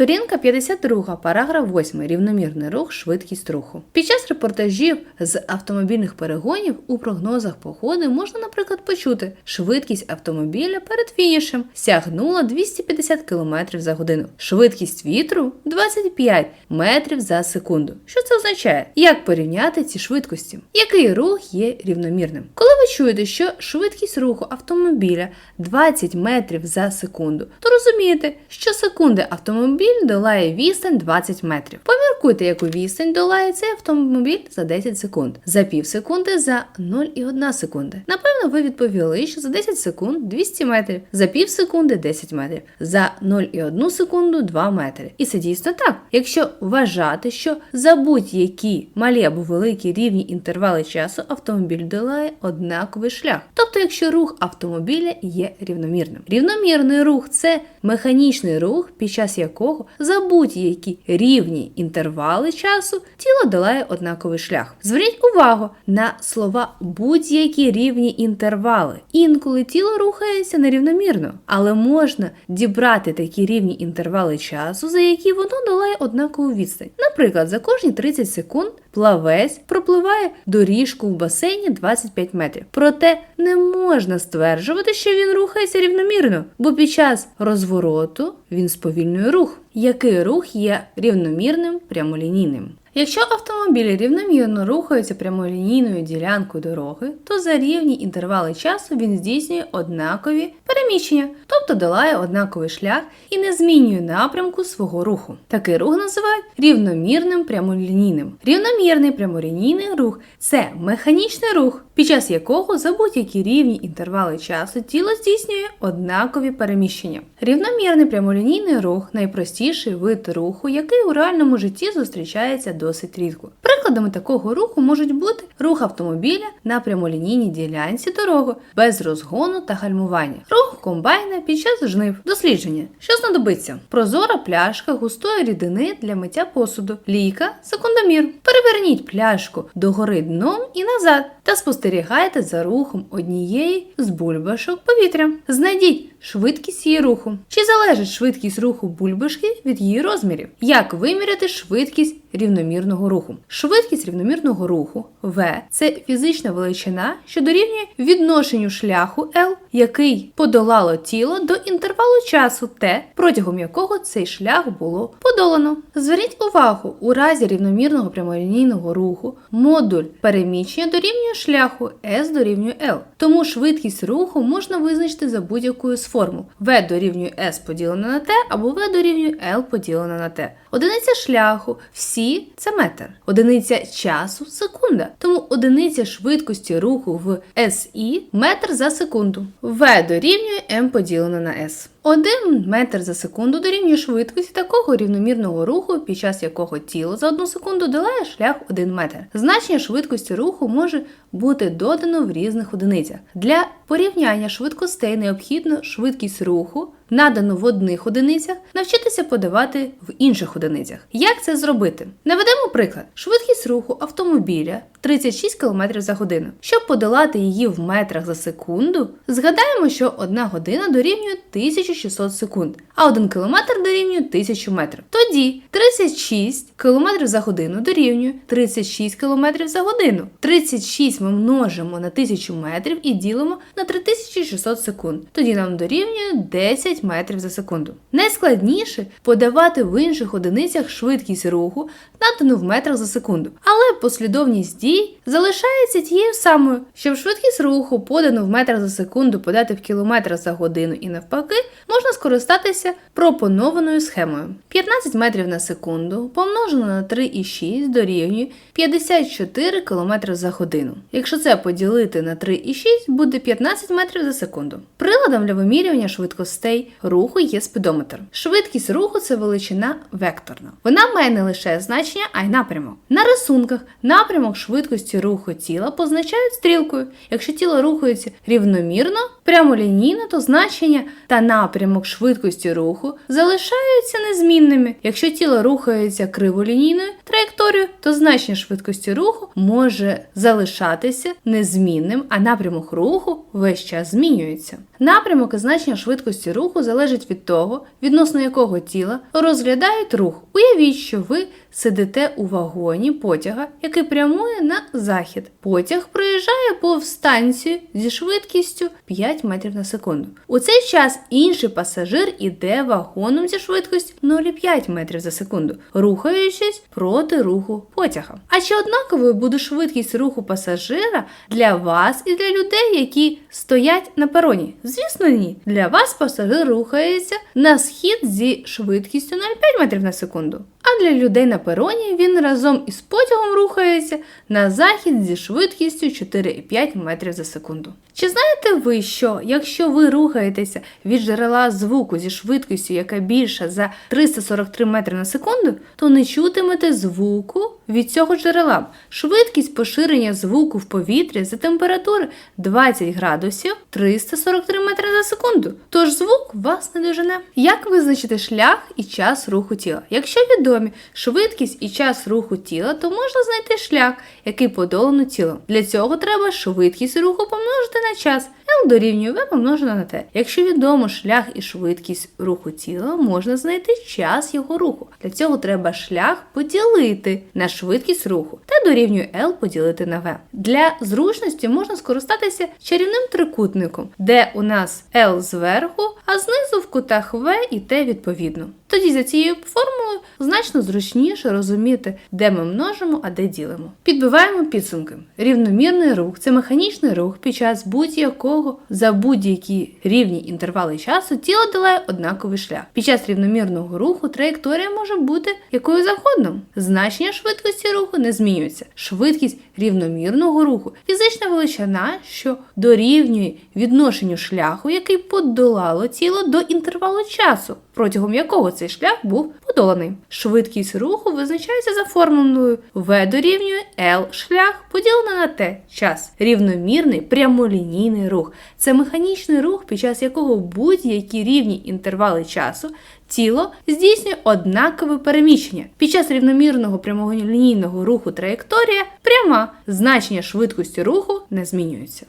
Сторінка 52, параграф 8. Рівномірний рух, швидкість руху. Під час репортажів з автомобільних перегонів у прогнозах погоди можна, наприклад, почути, швидкість автомобіля перед фінішем сягнула 250 км за годину. Швидкість вітру 25 метрів за секунду. Що це означає? Як порівняти ці швидкості? Який рух є рівномірним? Коли ви чуєте, що швидкість руху автомобіля 20 метрів за секунду, то розумієте, що секунди автомобіль долає відстань 20 метрів. Поміркуйте, яку відстань долає цей автомобіль за 10 секунд, за пів секунди за 0,1 секунди. Напевно, ви відповіли, що за 10 секунд 200 метрів, за пів секунди 10 метрів, за 0,1 секунду 2 метри. І це дійсно так. Якщо вважати, що за будь-які малі або великі рівні інтервали часу автомобіль долає однаковий шлях. Тобто, якщо рух автомобіля є рівномірним. Рівномірний рух це механічний рух, під час якого за будь-які рівні інтервали часу тіло долає однаковий шлях. Зверніть увагу на слова будь-які рівні інтервали. Інколи тіло рухається нерівномірно, але можна дібрати такі рівні інтервали часу, за які воно долає однакову відстань. Наприклад, за кожні 30 секунд плавець пропливає доріжку в басейні 25 метрів. Проте не можна стверджувати, що він рухається рівномірно, бо під час розвороту він сповільнює рух. Який рух є рівномірним прямолінійним? Якщо автомобілі рівномірно рухаються прямолінійною ділянкою дороги, то за рівні інтервали часу він здійснює однакові переміщення, тобто долає однаковий шлях і не змінює напрямку свого руху. Такий рух називають рівномірним прямолінійним. Рівномірний прямолінійний рух це механічний рух, під час якого за будь-які рівні інтервали часу тіло здійснює однакові переміщення. Рівномірний прямолінійний рух найпростіший вид руху, який у реальному житті зустрічається досить рідко. Прикладами такого руху можуть бути рух автомобіля на прямолінійній ділянці дороги без розгону та гальмування, рух комбайна під час жнив, дослідження, що знадобиться: прозора пляшка густої рідини для миття посуду, лійка, секундомір. Переверніть пляшку догори дном і назад та спостерігайте за рухом однієї з бульбашок повітря. Знайдіть швидкість її руху. Чи залежить швидкість руху бульбашки від її розмірів? Як виміряти швидкість рівномірного руху? Швидкість рівномірного руху V – це фізична величина, що дорівнює відношенню шляху L, який подолало тіло до інтервалу часу T, протягом якого цей шлях було подолано. Зверніть увагу, у разі рівномірного прямолінійного руху модуль переміщення дорівнює шляху S дорівнює L. Тому швидкість руху можна визначити за будь-якою з формул. V дорівнює S поділено на T або V дорівнює L поділене на T. Одиниця шляху всі це метр. Одиниця часу секунда. Тому одиниця швидкості руху в SI метр за секунду. V дорівнює M поділене на S. Один метр за секунду дорівнює швидкості такого рівномірного руху, під час якого тіло за одну секунду долає шлях 1 метр. Значення швидкості руху може бути додано в різних одиницях. Для порівняння швидкостей необхідно швидкість руху, надану в одних одиницях, навчитися подавати в інших одиницях. Як це зробити? Наведемо приклад: швидкість руху автомобіля 36 км за годину. Щоб подолати її в метрах за секунду, згадаємо, що 1 година дорівнює 1600 секунд, а 1 км дорівнює 1000 метрів. Тоді 36 км за годину дорівнює 36 км за годину. 36 ми множимо на 1000 метрів і ділимо на 3600 секунд. Тоді нам дорівнює 10 метрів за секунду. Найскладніше подавати в інших одиницях швидкість руху, надану в метрах за секунду. Але послідовність дій залишається тією самою, щоб швидкість руху, подану в метрах за секунду, подати в кілометрах за годину і навпаки, можна скористатися пропонованою схемою. 15 метрів на секунду помножено на 3,6 дорівнює 54 км за годину. Якщо це поділити на 3,6, буде 15 метрів за секунду. Приладом для вимірювання швидкостей руху є спідометр. Швидкість руху це величина векторна. Вона має не лише значення, а й напрямок. На рисунках напрямок швидкості руху тіла позначають стрілкою. Якщо тіло рухається рівномірно, прямолінійно, то значення та напрямок швидкості руху залишаються незмінними. Якщо тіло рухається криволінійною траєкторією, то значення швидкості руху може залишатися незмінним, а напрямок руху весь час змінюється. Напрямок і значення швидкості руху залежить від того, відносно якого тіла розглядають рух. Уявіть, що ви сидите у вагоні потяга, який прямує на захід. Потяг проїжджає повз станцію зі швидкістю 5 метрів на секунду. У цей час інший пасажир іде вагоном зі швидкістю 0,5 метрів за секунду, рухаючись проти руху потяга. А чи однаковою буде швидкість руху пасажира для вас і для людей, які стоять на пероні? Звісно, ні. Для вас пасажир рухається на схід зі швидкістю 0,5 метрів на секунду. А для людей на пероні він разом із потягом рухається на захід зі швидкістю 4,5 метрів за секунду. Чи знаєте ви, що якщо ви рухаєтеся від джерела звуку зі швидкістю, яка більша за 343 метри на секунду, то не чутимете звуку від цього джерела? Швидкість поширення звуку в повітрі за температури 20 градусів 343 метри за секунду. Тож звук вас не дожене. Як визначити шлях і час руху тіла? Якщо відомі швидкість і час руху тіла, то можна знайти шлях, який подолано тілом. Для цього треба швидкість руху помножити на час. L дорівнює V помножено на T. Якщо відомо шлях і швидкість руху тіла, можна знайти час його руху. Для цього треба шлях поділити на швидкість руху дорівнює L поділити на V. Для зручності можна скористатися чарівним трикутником, де у нас L зверху, а знизу в кутах V і T відповідно. Тоді за цією формулою значно зручніше розуміти, де ми множимо, а де ділимо. Підбиваємо підсумки. Рівномірний рух це механічний рух під час будь-якого за будь-які рівні інтервали часу тіло долає однаковий шлях. Під час рівномірного руху траєкторія може бути якою завгодно. Значення швидкості руху не змінюється. Швидкість рівномірного руху фізична величина, що дорівнює відношенню шляху, який подолало тіло до інтервалу часу, протягом якого цей шлях був подоланий. Швидкість руху визначається за формулою V дорівнює L шлях поділено на T час. Рівномірний прямолінійний рух. Це механічний рух, під час якого будь-які рівні інтервали часу тіло здійснює однакове переміщення. Під час рівномірного прямолінійного руху траєкторія пряма. Значення швидкості руху не змінюється.